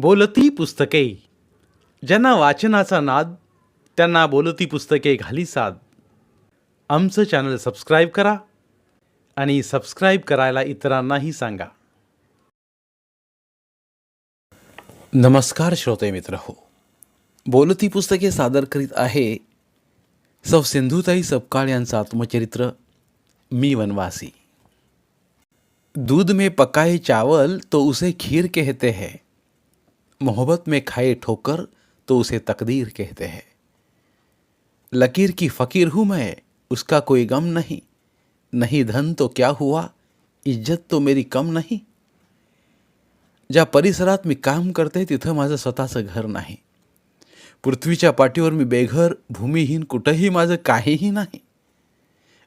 बोलती पुस्तके. ज्यांना वाचनाचा नाद त्यांना बोलती पुस्तके घाली साद. आमचं चॅनल सबस्क्राईब करा आणि सबस्क्राईब करायला इतरांनाही सांगा. नमस्कार श्रोते मित्र हो. बोलती पुस्तके सादर करीत आहे सौ सिंधुताई सपकाळ यांचं आत्मचरित्र मी वनवासी. दूध में पकाए चावल तो उसे खीर कहते हैं. मोहब्बत में खाए ठोकर तो उसे तकदीर कहते हैं। लकीर की फकीर हूँ मैं उसका कोई गम नहीं। नहीं धन तो क्या हुआ इज्जत तो मेरी कम नाही। ज्या परिसरात मी काम करते तिथं माझं स्वतःचं घर नाही। पृथ्वीच्या पाठीवर मी बेघर भूमिहीन कुठंही माझं काहीही नाही।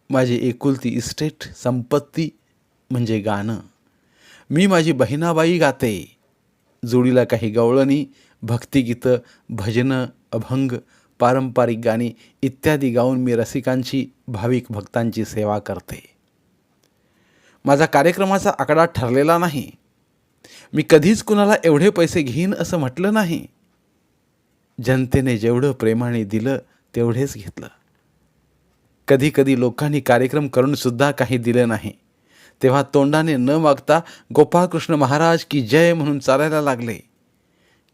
माझी एकुलती इस्टेट संपत्ती म्हणजे गाणं। मी माझी बहिणाबाई गाते जोडीला काही गवळणी भक्तिगीतं भजनं अभंग पारंपरिक गाणी इत्यादी गाऊन मी रसिकांची भाविक भक्तांची सेवा करते. माझा कार्यक्रमाचा आकडा ठरलेला नाही. मी कधीच कुणाला एवढे पैसे घेईन असं म्हटलं नाही. जनतेने जेवढं प्रेमाने दिलं तेवढेच घेतलं. कधी कधी लोकांनी कार्यक्रम करूनसुद्धा काही दिलं नाही. तेव्हा तोंडाने न मागता गोपाळकृष्ण महाराज की जय म्हणून चालायला लागले.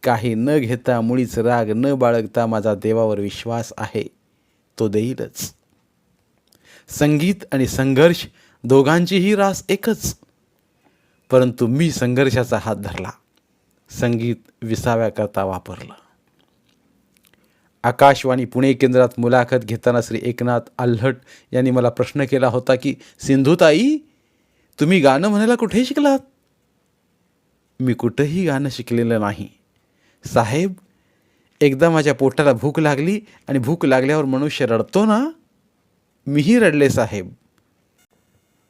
काही न घेता मुळीच राग न बाळगता माझा देवावर विश्वास आहे. तो देईलच. संगीत आणि संघर्ष दोघांचीही रास एकच. परंतु मी संघर्षाचा हात धरला. संगीत विसाव्याकरता वापरलं. आकाशवाणी पुणे केंद्रात मुलाखत घेताना श्री एकनाथ आल्हट यांनी मला प्रश्न केला होता की सिंधुताई तुम्ही गाणं म्हणायला कुठे शिकलात मी कुठंही गाणं शिकलेलं नाही. साहेब एकदा माझ्या पोटाला भूक लागली आणि भूक लागल्यावर मनुष्य रडतो ना? मीही रडले साहेब.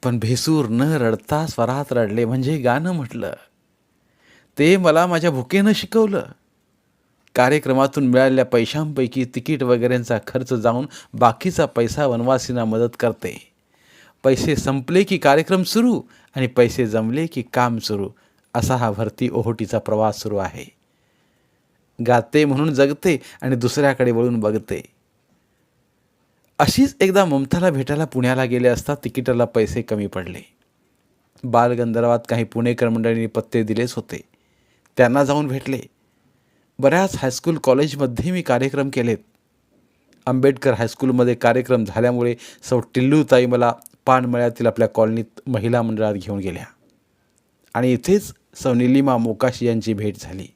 पण भेसूर न रडता स्वरात रडले म्हणजे गाणं म्हटलं. ते मला माझ्या भुकेनं शिकवलं. कार्यक्रमातून मिळालेल्या पैशांपैकी तिकीट वगैरेंचा खर्च जाऊन बाकीचा पैसा वनवासींना मदत करते. पैसे संपले की कार्यक्रम सुरू आणि पैसे जमले की काम सुरू. असा हा भरती ओहोटीचा प्रवास सुरू आहे. गाते म्हणून जगते आणि दुसऱ्याकडे वळून बघते. अशीच एकदा ममताला भेटायला पुण्याला गेले असता तिकिटाला पैसे कमी पडले. बालगंधर्वात काही पुणेकर मंडळींनी पत्ते दिलेच होते. त्यांना जाऊन भेटले. बऱ्याच हायस्कूल कॉलेजमध्ये मी कार्यक्रम केलेत. आंबेडकर हायस्कूलमध्ये कार्यक्रम झाल्यामुळे सौ टिल्लूताई मला पानमळ्यातील आपल्या कॉलनीत महिला मंडळात घेऊन गेल्या. आणि इथेच सौ निलिमा मोकाशी यांची भेट झाली.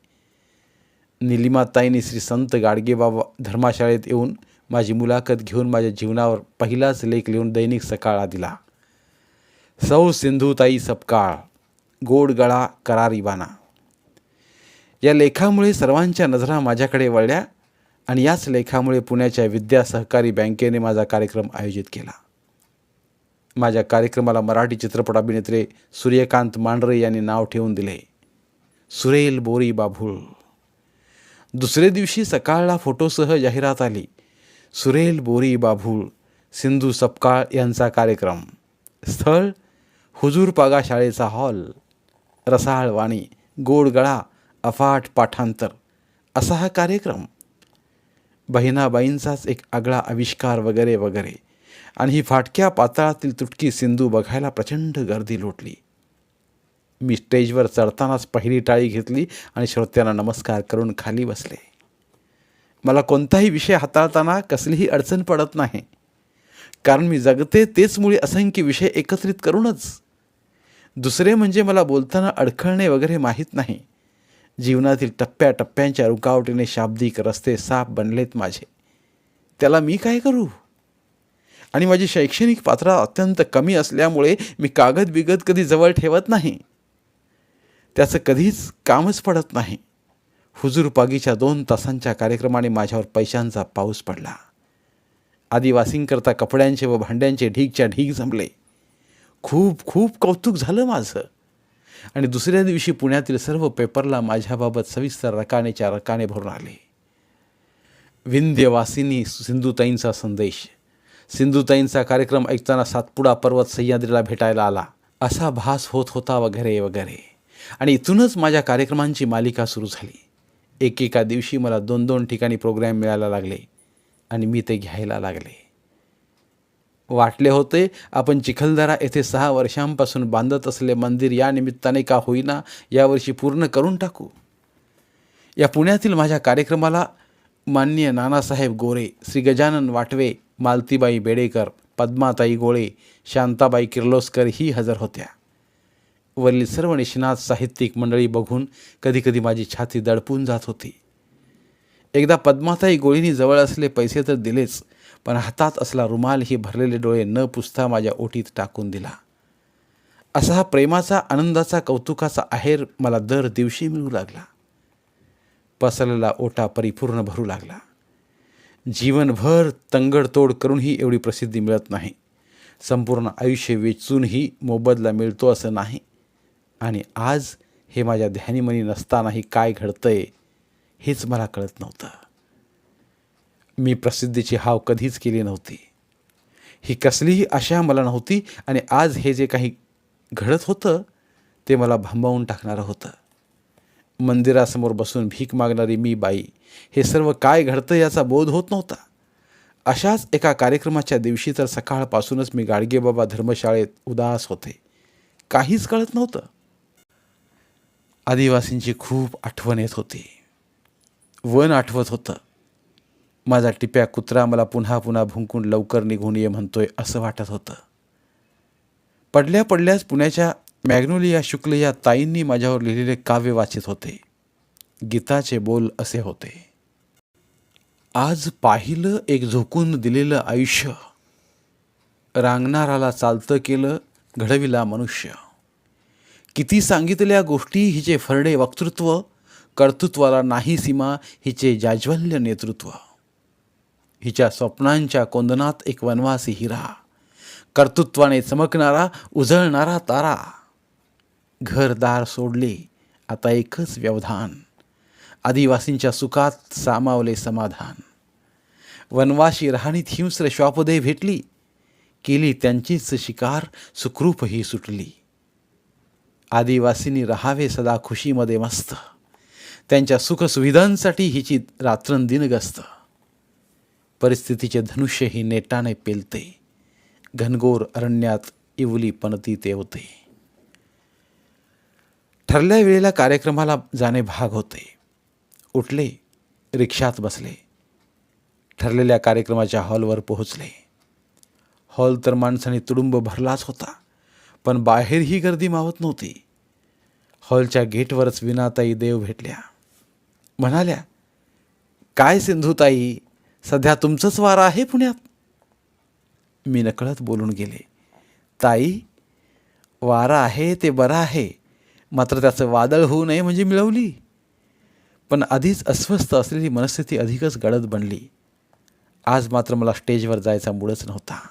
निलिमाताईंनी श्री संत गाडगेबाबा धर्माशाळेत येऊन माझी मुलाखत घेऊन माझ्या जीवनावर पहिलाच लेख लिहून दैनिक सकाळा दिला. सौ सिंधुताई सपकाळ गोड गळा करारी बाना या लेखामुळे सर्वांच्या नजरा माझ्याकडे वळल्या आणि याच लेखामुळे पुण्याच्या विद्या सहकारी बँकेने माझा कार्यक्रम आयोजित केला. माझ्या कार्यक्रमाला मराठी चित्रपट अभिनेत्री सूर्यकांत मांढरे यांनी नाव ठेवून दिले. सुरेल बोरी बाभूळ दुसरे दिवशी सकाळला फोटोसह जाहिरात आली. सुरेल बोरी बाभूळ सिंधू सपकाळ यांचा कार्यक्रम. स्थळ हुजूरपागा शाळेचा हॉल. रसाळ वाणी गोड गळा अफाट पाठांतर. असा हा कार्यक्रम. बहिणाबाईंचाच एक आगळा आविष्कार वगैरे वगैरे. आणि ही फाटक्या पातळातील तुटकी सिंधू बघायला प्रचंड गर्दी लोटली. मी स्टेजवर चढतानाच पहिली टाळी घेतली आणि श्रोत्यांना नमस्कार करून खाली बसले. मला कोणताही विषय हाताळताना कसलीही अडचण पडत नाही. कारण मी जगते तेच मुळे असंख्य विषय एकत्रित करूनच. दुसरे म्हणजे मला बोलताना अडखळणे वगैरे माहीत नाही. जीवनातील टप्प्याटप्प्यांच्या रुकावटीने शाब्दिक रस्ते साफ बनलेत माझे. त्याला मी काय करू? आणि माझी शैक्षणिक पात्रता अत्यंत कमी असल्यामुळे मी कागद बिगद कधी जवळ ठेवत नाही. त्याचं कधीच कामच पडत नाही. हुजूरपागीच्या दोन तासांच्या कार्यक्रमाने माझ्यावर पैशांचा पाऊस पडला. आदिवासींकरता कपड्यांचे व भांड्यांचे ढीगच्या ढीग जमले. खूप खूप कौतुक झालं माझं. आणि दुसऱ्या दिवशी पुण्यातील सर्व पेपरला माझ्याबाबत सविस्तर रकानेच्या रकाने भरून आले. विंध्यवासिनी सिंधुताईंचा संदेश. सिंधुताईंचा कार्यक्रम ऐकताना सातपुडा पर्वत सह्याद्रीला भेटायला आला. असा भास होत होता वगैरे वगैरे. आणि इथूनच माझ्या कार्यक्रमांची मालिका सुरू झाली. एकेका दिवशी मला दोन दोन ठिकाणी प्रोग्रॅम मिळायला लागले आणि मी ते घ्यायला लागले. वाटले होते आपण चिखलदरा येथे सहा वर्षांपासून बांधत असलेले मंदिर या निमित्ताने का होईना यावर्षी पूर्ण करून टाकू? या पुण्यातील माझ्या कार्यक्रमाला माननीय नानासाहेब गोरे श्री गजानन वाटवे मालतीबाई बेडेकर पद्माताई गोळे शांताबाई किर्लोस्कर ही हजर होत्या. वरील सर्व निष्णात साहित्यिक मंडळी बघून कधीकधी माझी छाती दडपून जात होती. एकदा पद्माताई गोळीनी जवळ असले पैसे तर दिलेच पण हातात असला रुमाल ही भरलेले डोळे न पुसता माझ्या ओटीत टाकून दिला. असा हा प्रेमाचा आनंदाचा कौतुकाचा आहेर मला दर दिवशी मिळू लागला. पसरलेला ओटा परिपूर्ण भरू लागला. जीवनभर तंगडतोड करूनही एवढी प्रसिद्धी मिळत नाही. संपूर्ण आयुष्य वेचूनही मोबदला मिळतो असं नाही. आणि आज हे माझ्या ध्यानीमनी नसतानाही काय घडतंय हेच मला कळत नव्हतं. मी प्रसिद्धीची हाव कधीच केली नव्हती. ही कसलीही आशा मला नव्हती आणि आज हे जे काही घडत होतं ते मला भांबावून टाकणारं होतं. मंदिरासमोर बसून भीक मागणारी मी बाई हे सर्व काय घडतं याचा बोध होत नव्हता. अशाच एका कार्यक्रमाच्या दिवशी तर सकाळपासूनच मी गाडगेबाबा धर्मशाळेत उदास होते. काहीच कळत नव्हतं. आदिवासींची खूप आठवण येत होती. वन आठवत होतं. माझा टिप्या कुत्रा मला पुन्हा पुन्हा भुंकून लवकर निघून ये म्हणतोय असं वाटत होतं. पडल्या पडल्याच पुण्याच्या मॅग्नोलिया शुक्ल या ताईंनी माझ्यावर लिहिलेले काव्य वाचित होते. गीताचे बोल असे होते. आज पाहिलं एक झोकून दिलेलं आयुष्य. रांगणाराला चालतं केलं घडविला मनुष्य. किती सांगितल्या गोष्टी हिचे फरडे वक्तृत्व कर्तृत्वाला नाही सीमा हिचे जाज्वल्य नेतृत्व. हिच्या स्वप्नांच्या कोंदनात एक वनवासी हिरा. कर्तृत्वाने चमकणारा उजळणारा तारा. घरदार सोडले. आता एकच व्यवधान. आदिवासींच्या सुखात सामावले समाधान. वनवाशी राहणीत हिंस्र श्वापदे भेटली. केली त्यांचीच शिकार सुखरूपही सुटली. आदिवासींनी राहावे सदा खुशीमध्ये मस्त. त्यांच्या सुखसुविधांसाठी हिची रात्रंदिन गस्त परिस्थितीचे धनुष्यही नेटाने पेलते. घनघोर अरण्यात इवली पनती तेवते ठरल्या वेळेला कार्यक्रमाला जाणे भाग होते. उठले रिक्षात बसले. ठरलेल्या कार्यक्रमाच्या हॉलवर पोहोचले. हॉल तर माणसाने तुडुंब भरलाच होता पण बाहेरही गर्दी मावत नव्हती. हॉलच्या गेटवरच विनाताई देव भेटल्या. म्हणाल्या काय सिंधुताई सध्या तुमचंच वारं आहे पुण्यात? मी नकळत बोलून गेले ताई वारा आहे ते बरं आहे. मात्र त्याचं वादळ होऊ नये म्हणजे मिळवली. पण आधीच अस्वस्थ असलेली मनस्थिती अधिकच गडद बनली. आज मात्र मला स्टेजवर जायचा मूडच नव्हता.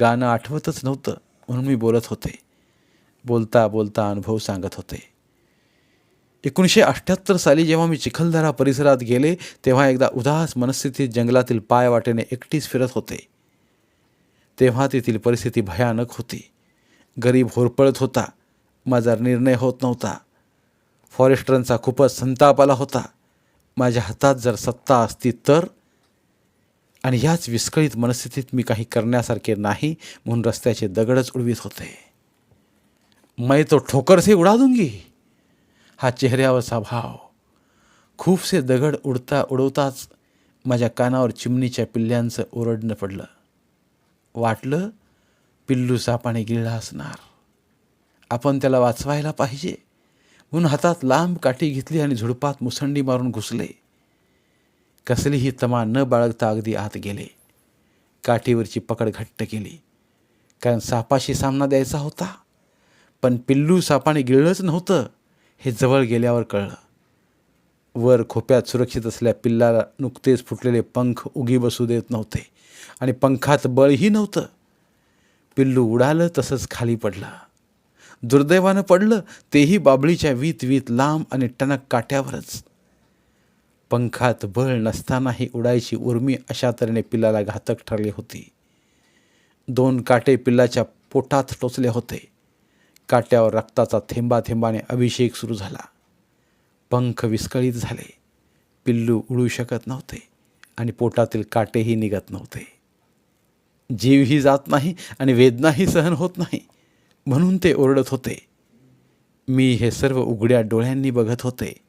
गाणं आठवतच नव्हतं म्हणून मी बोलत होते. बोलता बोलता अनुभव सांगत होते. एकोणीसशे अठ्ठ्याहत्तर साली जेव्हा मी चिखलदरा परिसरात गेले तेव्हा एकदा उदास मनस्थितीत जंगलातील पाय वाटेने एकटीच फिरत होते. तेव्हा तेथील परिस्थिती भयानक होती. गरीब होरपळत होता. माझा निर्णय होत नव्हता फॉरेस्टरांचा खूपच संताप आला होता. माझ्या हातात जर सत्ता असती तर? आणि ह्याच विस्कळीत मनस्थितीत मी काही करण्यासारखे नाही म्हणून रस्त्याचे दगडच उडवीत होते. मैं तो ठोकर से उडा दूंगी हा चेहऱ्यावरचा भाव. खूपसे दगड उडता उडवताच माझ्या कानावर चिमणीच्या पिल्ल्यांचं ओरडणं पडलं. वाटलं पिल्लू सापाने गिळला असणार. आपण त्याला वाचवायला पाहिजे. म्हणून हातात लांब काठी घेतली आणि झुडपात मुसंडी मारून घुसले. कसलीही तमा न बाळगता अगदी आत गेले. काठीवरची पकड घट्ट केली. कारण सापाशी सामना द्यायचा होता. पण पिल्लू सापाने गिळलंच नव्हतं हे जवळ गेल्यावर कळलं. वर खोप्यात सुरक्षित असल्या पिल्लाला नुकतेच फुटलेले पंख उगी बसू देत नव्हते आणि पंखात बळही नव्हतं. पिल्लू उडालं तसंच खाली पडलं. दुर्दैवानं पडलं तेही बाबळीच्या वीत वीत लांब आणि टणक काट्यावरच. पंखात बळ नसतानाही उडायची उर्मी अशा तऱ्हेने पिल्लाला घातक ठरली होती. दोन काटे पिल्लाच्या पोटात टोचले होते. काट्यावर रक्ताचा थेंबा थेंबाने अभिषेक सुरू झाला. पंख विस्कळीत झाले. पिल्लू उडू शकत नव्हते आणि पोटातील काटेही निघत नव्हते. जीवही जात नाही आणि वेदनाही सहन होत नाही. म्हणून ते ओरडत होते. मी हे सर्व उघड्या डोळ्यांनी बघत होते.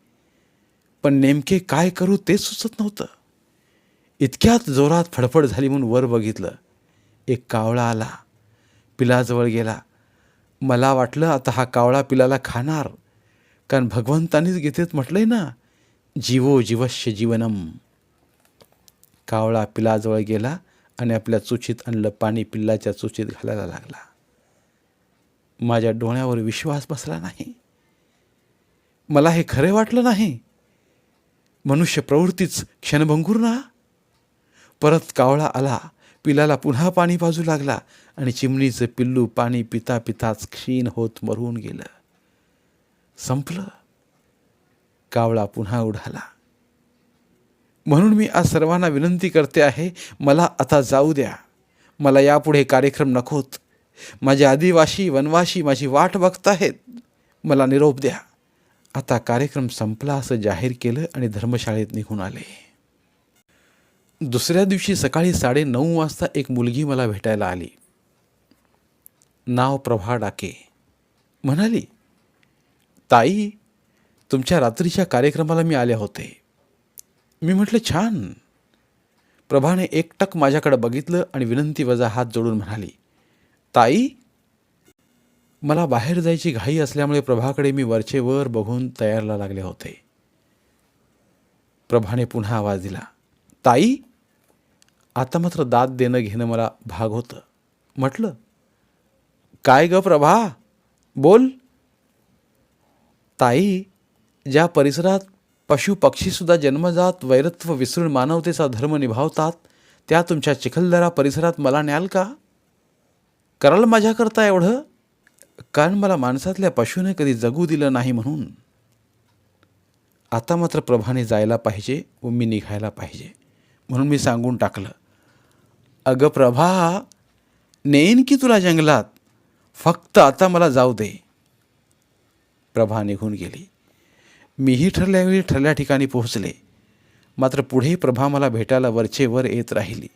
पण नेमके काय करू तेच सुचत नव्हतं. इतक्यात जोरात फडफड झाली म्हणून वर बघितलं. एक कावळा आला. पिलाजवळ गेला. मला वाटलं आता हा कावळा पिलाला खाणार. कारण भगवंतानीच गीतेत म्हटलंय ना जीवो जीवश्य जीवनम. कावळा पिलाजवळ गेला आणि आपल्या चुचीत आणलं पाणी पिल्लाच्या चुचीत घालायला लागला. माझ्या डोळ्यावर विश्वास बसला नाही. मला हे खरे वाटलं नाही. मनुष्य प्रवृत्तीच क्षणभंगूर ना. परत कावळा आला पिलाला पुन्हा पाणी पाजू लागला आणि चिमणीचं पिल्लू पाणी पिता पिताच क्षीण होत मरून गेलं. संपलं. कावळा पुन्हा उडाला म्हणून मी आज सर्वांना विनंती करते आहे मला आता जाऊ द्या. मला यापुढे कार्यक्रम नकोत. माझे आदिवासी वनवासी माझी वाट बघताहेत. मला निरोप द्या. आता कार्यक्रम संपला असं जाहीर केलं आणि धर्मशाळेत निघून आले. दुसऱ्या दिवशी सकाळी साडे नऊ वाजता एक मुलगी मला भेटायला आली. नाव प्रभा डाके. म्हणाली ताई तुमच्या रात्रीच्या कार्यक्रमाला मी आले होते. मी म्हटलं छान. प्रभाने एकटक माझ्याकडे बघितलं आणि विनंती वजा हात जोडून म्हणाली ताई मला बाहेर जायची घाई असल्यामुळे प्रभाकडे मी वरचेवर बघून तयारला लागले होते. प्रभाने पुन्हा आवाज दिला ताई आता मात्र दाद देणं घेणं मला भाग होतं. म्हटलं काय ग प्रभा? बोल. ताई ज्या परिसरात पशु पक्षीसुद्धा जन्मजात वैरत्व विसरून मानवतेचा धर्म निभावतात त्या तुमच्या चिखलदरा परिसरात मला न्याल का? कराल माझ्याकरता एवढं? कारण मला माणसातल्या पशूने कधी जगू दिलं नाही म्हणून. आता मात्र प्रभाने जायला पाहिजे व मी निघायला पाहिजे म्हणून मी सांगून टाकलं. अगं प्रभा नेईन की तुला जंगलात? फक्त आता मला जाऊ दे. प्रभा निघून गेली. मीही ठरल्यावेळी ठरल्या ठिकाणी पोहोचले. मात्र पुढे प्रभा मला भेटायला वरचे वर येत राहिली.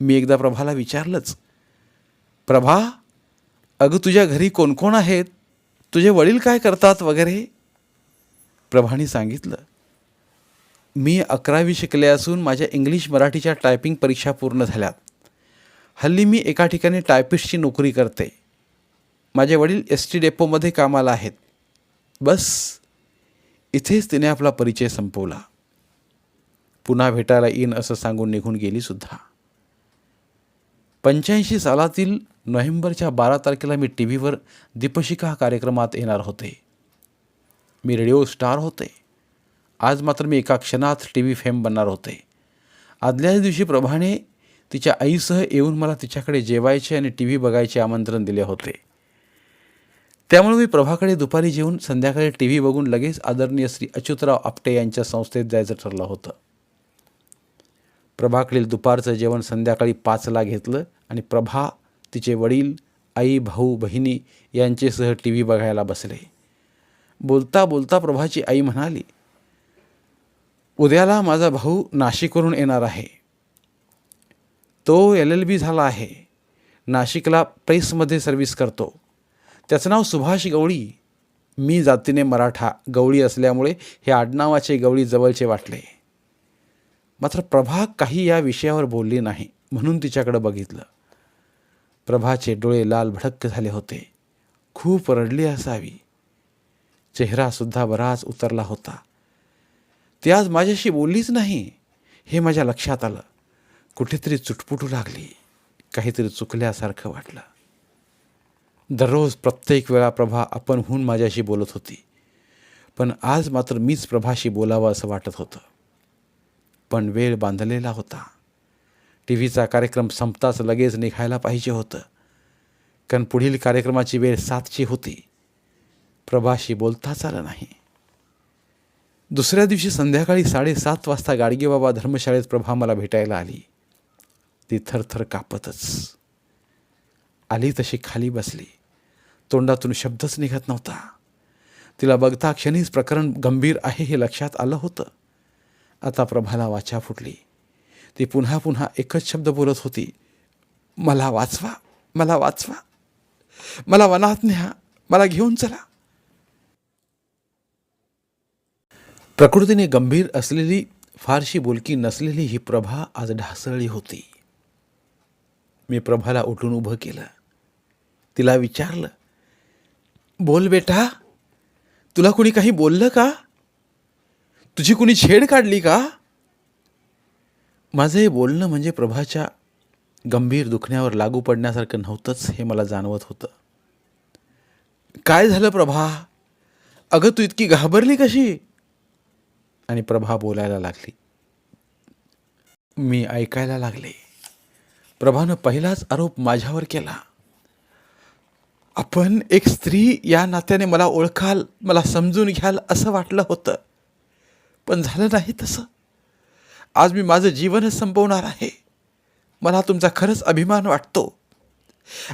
मी एकदा प्रभाला विचारलंच प्रभा अगं तुझ्या घरी कोण कोण आहेत? तुझे वडील काय करतात वगैरे? प्रभाने सांगितलं मी अकरावी शिकले असून माझ्या इंग्लिश मराठीच्या टायपिंग परीक्षा पूर्ण झाल्यात. हल्ली मी एका ठिकाणी टायपिस्टची नोकरी करते. माझे वडील एस टी डेपोमध्ये कामाला आहेत. बस इथेच तिने आपला परिचय संपवला. पुन्हा भेटायला येईन असं सांगून निघून गेली सुद्धा. पंच्याऐंशी सालातील नोव्हेंबरच्या बारा तारखेला मी टी व्हीवर दीपशिका कार्यक्रमात येणार होते. मी रेडिओ स्टार होते. आज मात्र मी एका क्षणात टी व्ही फेम बनणार होते. आदल्याच दिवशी प्रभाने तिच्या आईसह येऊन मला तिच्याकडे जेवायचे आणि टी व्ही बघायचे आमंत्रण दिले होते. त्यामुळे मी प्रभाकडे दुपारी जेवून संध्याकाळी टी व्ही बघून लगेच आदरणीय श्री अच्युतराव आपटे यांच्या संस्थेत जायचं ठरलं होतं. प्रभाकडील दुपारचं जेवण संध्याकाळी पाचला घेतलं आणि प्रभा तिचे वडील आई भाऊ बहिणी यांचेसह टी व्ही बघायला बसले. बोलता बोलता प्रभाची आई म्हणाली उद्याला माझा भाऊ नाशिकवरून येणार आहे. तो एल एल बी झाला आहे. नाशिकला प्रेसमध्ये सर्व्हिस करतो. त्याचं नाव सुभाष गवळी. मी जातीने मराठा गवळी असल्यामुळे हे आडनावाचे गवळी जवळचे वाटले. मात्र प्रभा काही या विषयावर बोलली नाही म्हणून तिच्याकडे बघितलं. प्रभाचे डोळे लाल भडक्क झाले होते. खूप रडली असावी. चेहरासुद्धा बराच उतरला होता. ती आज माझ्याशी बोललीच नाही. हे माझ्या लक्षात आलं. कुठेतरी चुटपुटू लागली. काहीतरी चुकल्यासारखं वाटलं. दररोज प्रत्येक वेळा प्रभा आपणहून माझ्याशी बोलत होती. पण आज मात्र मीच प्रभाशी बोलावं असं वाटत होतं. पण वेळ बांधलेला होता. टी व्हीचा कार्यक्रम संपताच लगेच निघायला पाहिजे होतं. कारण पुढील कार्यक्रमाची वेळ सातची होती. प्रभाशी बोलताच आलं नाही. दुसऱ्या दिवशी संध्याकाळी साडेसात वाजता गाडगेबाबा धर्मशाळेत प्रभा मला भेटायला आली. ती थरथर कापतच. आली तशी खाली बसली. तोंडातून शब्दच निघत नव्हता. तिला बघता क्षणीच प्रकरण गंभीर आहे हे लक्षात आलं होतं. आता प्रभाला वाचा फुटली. ती पुन्हा पुन्हा एकच शब्द बोलत होती मला वाचवा मला वाचवा मला वनात न्या मला घेऊन चला. प्रकृतीने गंभीर असलेली फारशी बोलकी नसलेली ही प्रभा आज ढासळली होती. मी प्रभाला उठून उभं केलं. तिला विचारलं बोल बेटा तुला कुणी काही बोललं का? तुझी कुणी छेड काढली का? माझं हे बोलणं म्हणजे प्रभाच्या गंभीर दुखण्यावर लागू पडण्यासारखं नव्हतंच हे मला जाणवत होतं. काय झालं प्रभा? अगं तू इतकी घाबरली कशी? आणि प्रभा बोलायला लागली. मी ऐकायला लागले. प्रभानं पहिलाच आरोप माझ्यावर केला. आपण एक स्त्री या नात्याने मला ओळखाल मला समजून घ्याल असं वाटलं होतं. पण झालं नाही तसं. आज मी माझं जीवनच संपवणार आहे. मला तुमचा खरंच अभिमान वाटतो.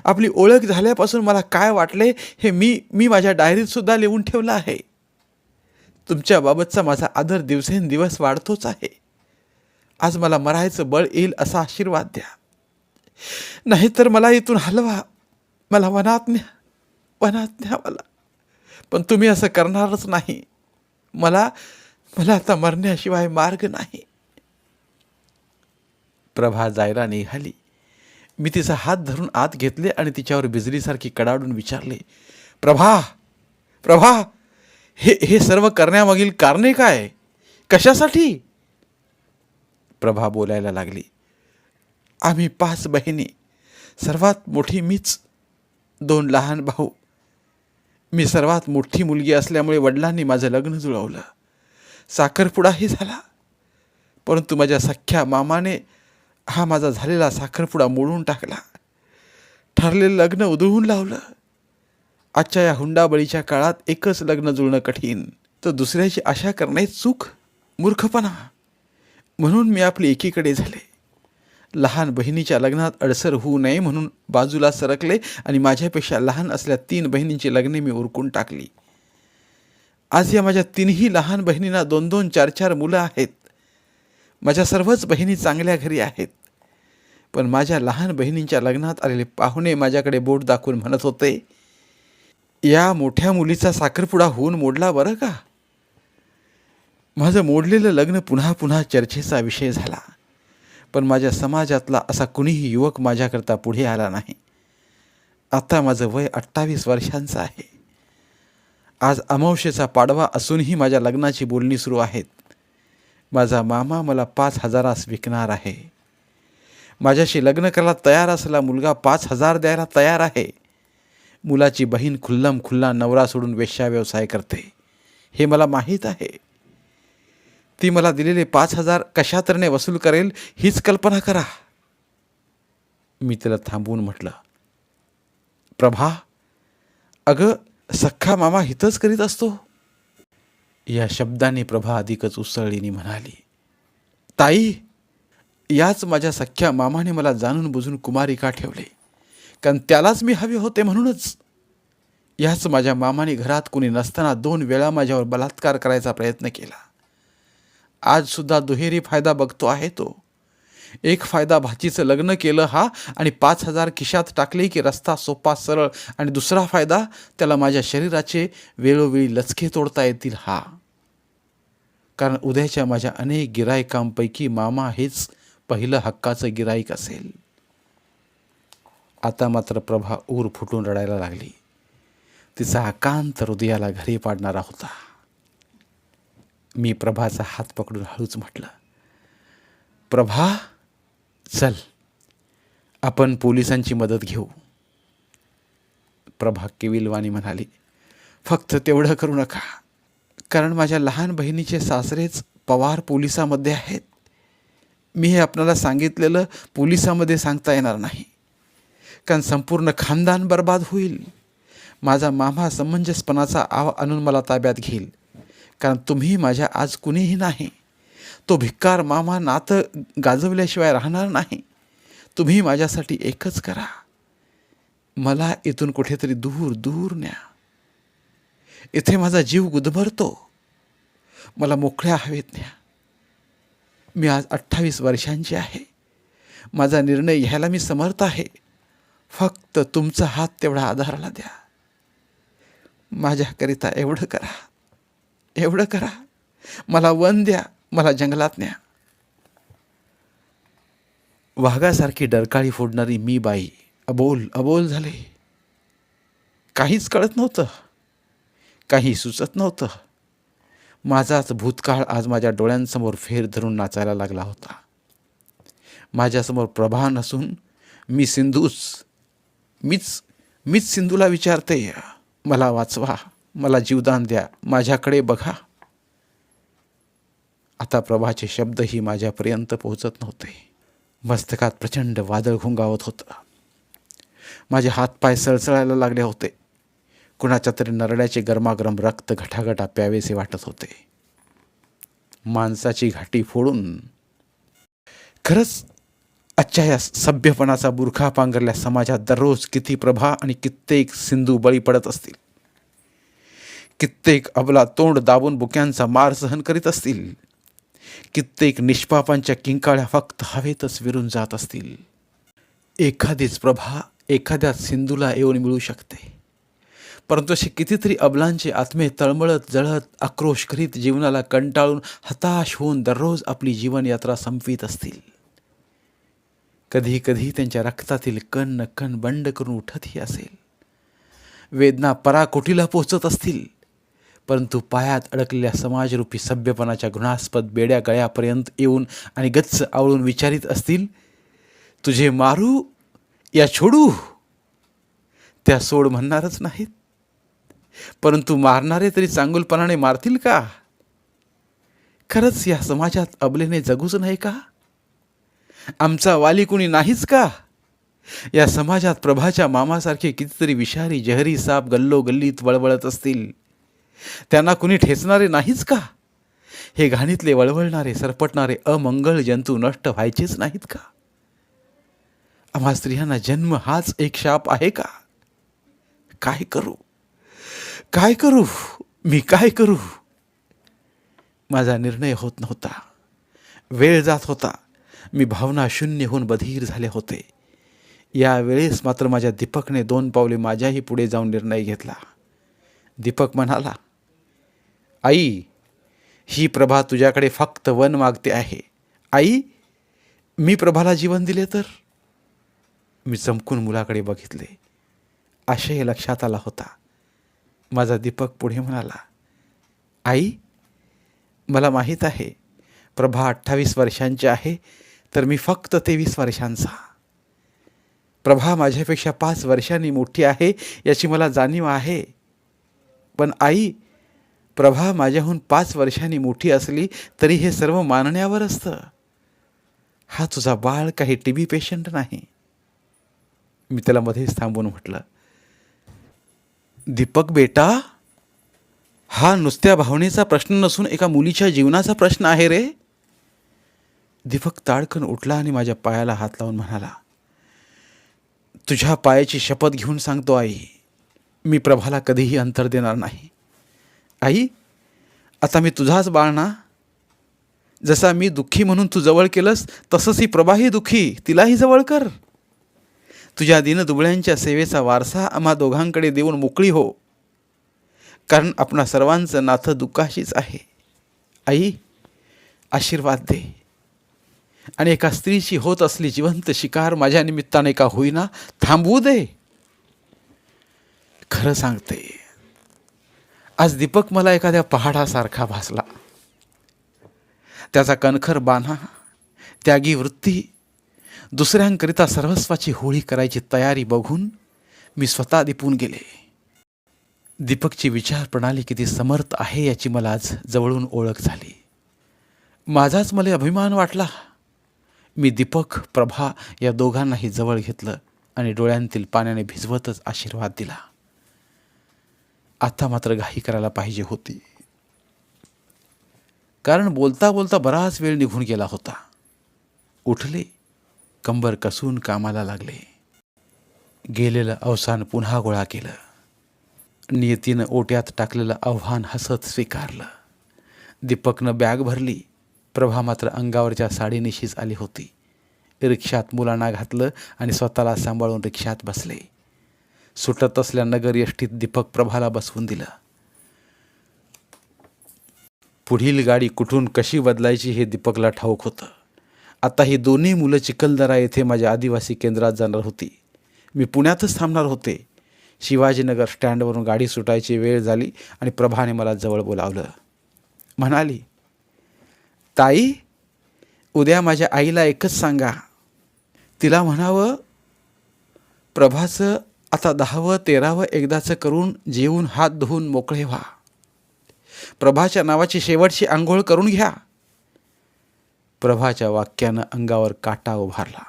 आपली ओळख झाल्यापासून मला काय वाटले हे मी मी माझ्या डायरीतसुद्धा लिहून ठेवलं आहे. तुमच्याबाबतचा माझा आदर दिवसेंदिवस वाढतोच आहे. आज मला मरायचं बळ येईल असा आशीर्वाद द्या. नाहीतर मला इथून हलवा. मला वनात न्या वनात न्या मला. पण तुम्ही असं करणारच नाही. मला मला आता मरण्याशिवाय मार्ग नाही. प्रभा जायला निघाली मी तिचा हात धरून आत घेतले आणि तिच्यावर बिजलीसारखी कडाडून विचारले प्रभा प्रभा हे हे सर्व करण्यामागील कारणे काय? कशासाठी? प्रभा बोलायला लागली आम्ही पाच बहिणी सर्वात मोठी मीच दोन लहान भाऊ. मी सर्वात मोठी मुलगी असल्यामुळे वडिलांनी माझं लग्न जुळवलं. साखरपुडाही झाला. परंतु माझ्या सख्ख्या मामाने हा माझा झालेला साखरपुडा मोडून टाकला. ठरलेलं लग्न उधळून लावलं. आजच्या या हुंडाबळीच्या काळात एकच लग्न जुळणं कठीण. तर दुसऱ्याची आशा करणे चूक मूर्खपणा. म्हणून मी आपली एकीकडे झाले. लहान बहिणीच्या लग्नात अडसर होऊ नये म्हणून बाजूला सरकले आणि माझ्यापेक्षा लहान असल्या तीन बहिणींची लग्ने मी उरकून टाकली. आज या माझ्या तीनही लहान बहिणींना दोन दोन चार चार मुलं आहेत. माझ्या सर्वच बहिणी चांगल्या घरी आहेत. पण माझ्या लहान बहिणींच्या लग्नात आलेले पाहुणे माझ्याकडे बोट दाखवून म्हणत होते या मोठ्या मुलीचा साखरपुडा होऊन मोडला बरं का? माझं मोडलेलं लग्न पुन्हा पुन्हा चर्चेचा विषय झाला पण माझ्या समाजातला असा कुणीही युवक माझ्याकरता पुढे आला नाही. आता माझं वय अठ्ठावीस वर्षांचं आहे. आज अमावशेचा पाडवा असूनही माझ्या लग्नाची बोलणी सुरू आहेत. माझा मामा मला पाच हजारास विकणार आहे. माझ्याशी लग्न करायला तयार असला मुलगा पाच हजार द्यायला तयार आहे. मुलाची बहीण खुल्लम खुल्ला नवरा सोडून वेश्या व्यवसाय करते. हे मला माहीत आहे. ती मला दिलेले पाच हजार कशातरने वसूल करेल हीच कल्पना करा. मी तिला थांबवून म्हटलं प्रभा अगं सख्खा मामा हितच करीत असतो. या शब्दाने प्रभा अधिकच उसळलीने म्हणाली ताई याच माझ्या सख्ख्या मामाने मला जाणून बुजून कुमारी का ठेवले? कारण त्यालाच मी हवे होते म्हणूनच. याच माझ्या मामाने घरात कुणी नसताना दोन वेळा माझ्यावर बलात्कार करायचा प्रयत्न केला. आजसुद्धा दुहेरी फायदा बघतो आहे तो. एक फायदा भाचीचं लग्न केलं हा आणि पाच हजार खिशात टाकले की रस्ता सोपा सरळ आणि दुसरा फायदा त्याला माझ्या शरीराचे वेळोवेळी लचके तोडता येतील हा. कारण उद्याच्या माझ्या अनेक गिरायकांपैकी मामा हेच पहिलं हक्काचं गिराईक असेल. आता मात्र प्रभा ऊर फुटून रडायला लागली. तिचा आकांत हृदयाला घरी पाडणारा होता. मी प्रभाचा हात पकडून हळूच म्हटलं प्रभा चल आपण पोलिसांची मदत घेऊ. प्रभा केविलवाणी म्हणाली फक्त तेवढं करू नका कारण माझ्या लहान बहिणीचे सासरेच पवार पोलिसामध्ये आहेत. मी हे आपणाला सांगितलेलं पोलिसामध्ये सांगता येणार नाही. कारण संपूर्ण खानदान बर्बाद होईल. माझा मामा समंजसपणाचा आव आणून मला ताब्यात घेईल. कारण तुम्ही माझ्या आज कुणीही नाही. तो भिक्कार मामा नातं गाजवल्याशिवाय राहणार नाही. तुम्ही माझ्यासाठी एकच करा. मला इथून कुठेतरी दूर दूर न्या. इथे माझा जीव गुदमरतो. मला मोकळ्या हवेत न्या. मी आज अठ्ठावीस वर्षांची आहे. माझा निर्णय घ्यायला मी समर्थ आहे. फक्त तुमचा हात तेवढा आधाराला द्या. माझ्याकरिता एवढं करा. एवढं करा. मला वन द्या. मला जंगलात न्या. वाघासारखी डरकाळी फोडणारी मी बाई अबोल अबोल झाले. काहीच कळत नव्हतं. काही सुचत नव्हतं. माझाच भूतकाळ आज माझ्या डोळ्यांसमोर फेर धरून नाचायला लागला होता. माझ्यासमोर प्रभा नसून मी सिंधूच मीच मीच सिंधूला विचारते. मला वाचवा मला जीवदान द्या माझ्याकडे बघा. आता प्रभाचे शब्दही माझ्यापर्यंत पोहोचत नव्हते. मस्तकात प्रचंड वादळ घुंगावत होतं. माझे हातपाय सळसळायला लागले होते. कुणाच्या तरी नरड्याचे गरमागरम रक्त घटाघटा प्यावेसे वाटत होते. माणसाची घाटी फोडून खरंच आजच्या या सभ्यपणाचा बुरखा पांघरल्या समाजात दररोज किती प्रभा आणि कित्येक सिंधू बळी पडत असतील. कित्येक अबला तोंड दाबून बुक्यांचा मार सहन करीत असतील. कित्येक निष्पापांच्या किंकाळ्या फक्त हवेतच विरून जात असतील. एखादीच प्रभा एखाद्या सिंधूला येऊन मिळू शकते. परंतु असे कितीतरी अबलांचे आत्मे तळमळत जळत आक्रोश करीत जीवनाला कंटाळून हताश होऊन दररोज आपली जीवनयात्रा संपवीत असतील. कधी कधी त्यांच्या रक्तातील कण न कण बंड करून उठतही असेल. वेदना पराकोटीला पोचत असतील. परंतु पायात अडकलेल्या समाजरूपी सभ्यपणाच्या घृणास्पद बेड्या गळ्यापर्यंत येऊन आणि गच्च आवळून विचारित असतील तुझे मारू या छोडू? त्या सोड म्हणणारच नाहीत. परंतु मारणारे तरी चांगुलपणाने मारतील का? खरंच या समाजात अबलेने जगूच नाही का? आमचा वाली कुणी नाहीच का? या समाजात प्रभाच्या मामासारखे कितीतरी विषारी जहरी साप गल्लो गल्लीत वळवळत असतील. त्यांना कुणी ठेचणारे नाहीच का? हे घाणीतले वळवळणारे सरपटणारे अमंगळ जंतू नष्ट व्हायचेच नाहीत का? आम्हा स्त्रियांना जन्म हाच एक शाप आहे का? काय करू? काय करू? मी काय करू? माझा निर्णय होत नव्हता. वेळ जात होता. मी भावना शून्य होऊन बधीर झाले होते. यावेळेस मात्र माझ्या दीपकने दोन पावले माझ्याही पुढे जाऊन निर्णय घेतला. दीपक म्हणाला आई ही प्रभा तुझ्याकडे फक्त वन मागते आहे. आई मी प्रभाला जीवन दिले तर? मी चमकून मुलाकडे बघितले. आशय लक्षात आला होता. माझा दीपक पुढे म्हणाला आई मला माहीत आहे प्रभा अठ्ठावीस वर्षांची आहे तर मी फक्त तेवीस वर्षांचा. प्रभा माझ्यापेक्षा पाच वर्षांनी मोठी आहे याची मला जाणीव आहे. पण आई प्रभा माझ्याहून पाच वर्षांनी मोठी असली तरी हे सर्व मानण्यावर असतं. हा तुझा बाळ काही टी बी पेशंट नाही. मी त्याला मध्येच थांबून म्हटलं दीपक बेटा हा नुसत्या भावनेचा प्रश्न नसून एका मुलीच्या जीवनाचा प्रश्न आहे रे. दीपक ताडकन उठला आणि माझ्या पायाला हात लावून म्हणाला तुझ्या पायाची शपथ घेऊन सांगतो आई. मी प्रभाला कधीही अंतर देणार नाही. आई आता मी तुझाच बाळ ना? जसा मी दुःखी म्हणून तू जवळ केलंस तसंच ही प्रभाही दुःखी तिलाही जवळ कर. तुझ्या दिनदुबळ्यांच्या सेवेचा वारसा आम्हा दोघांकडे देऊन मोकळी हो. कारण आपणा सर्वांचं नातं दुःखाशीच आहे. आई आशीर्वाद दे. आणि एका स्त्रीची होत असली जिवंत शिकार माझ्या निमित्ताने का होईना थांबवू दे. खरं सांगते. आज दीपक मला एखाद्या पहाडासारखा भासला. त्याचा कणखर बाणा त्यागी वृत्ती दुसऱ्यांकरिता सर्वस्वाची होळी करायची तयारी बघून मी स्वतः दिपून गेले. दीपकची विचार प्रणाली किती समर्थ आहे याची मला आज जवळून ओळख झाली. माझाच मला अभिमान वाटला. मी दीपक प्रभा या दोघांनाही जवळ घेतलं आणि डोळ्यांतील पाण्याने भिजवतच आशीर्वाद दिला. आता मात्र घाई करायला पाहिजे होती. कारण बोलता बोलता बराच वेळ निघून गेला होता. उठले कंबर कसून कामाला लागले. गेलेलं अवसान पुन्हा गोळा केलं. नियतीनं ओट्यात टाकलेलं आव्हान हसत स्वीकारलं. दीपकनं बॅग भरली. प्रभा मात्र अंगावरच्या साडीनिशीच आली होती. रिक्षात मुलांना घातलं आणि स्वतःला सांभाळून रिक्षात बसले. सुटत असल्या नगर यष्टीत दीपक प्रभाला बसवून दिलं. पुढील गाडी कुठून कशी बदलायची हे दीपकला ठाऊक होतं. आता ही दोन्ही मुलं चिखलदरा येथे माझ्या आदिवासी केंद्रात जाणार होती. मी पुण्यातच थांबणार होते. शिवाजीनगर स्टँडवरून गाडी सुटायची वेळ झाली आणि प्रभाने मला जवळ बोलावलं. म्हणाली ताई उद्या माझ्या आईला एकच सांगा. तिला म्हणावं प्रभाचं आता दहावं तेरावं एकदाचं करून जेवून हात धुवून मोकळे व्हा. प्रभाच्या नावाची शेवटची आंघोळ करून घ्या. प्रभाच्या वाक्यानं अंगावर काटा उभारला.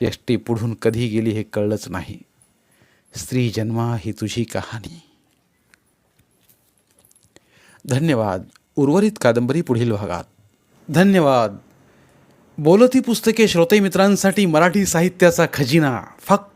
यष्टी पुढून कधी गेली हे कळलंच नाही. स्त्री जन्मा ही तुझी कहाणी. धन्यवाद. उर्वरित कादंबरी पुढील भागात. धन्यवाद. बोलती पुस्तके श्रोते मित्रांसाठी मराठी साहित्याचा खजिना. फक्त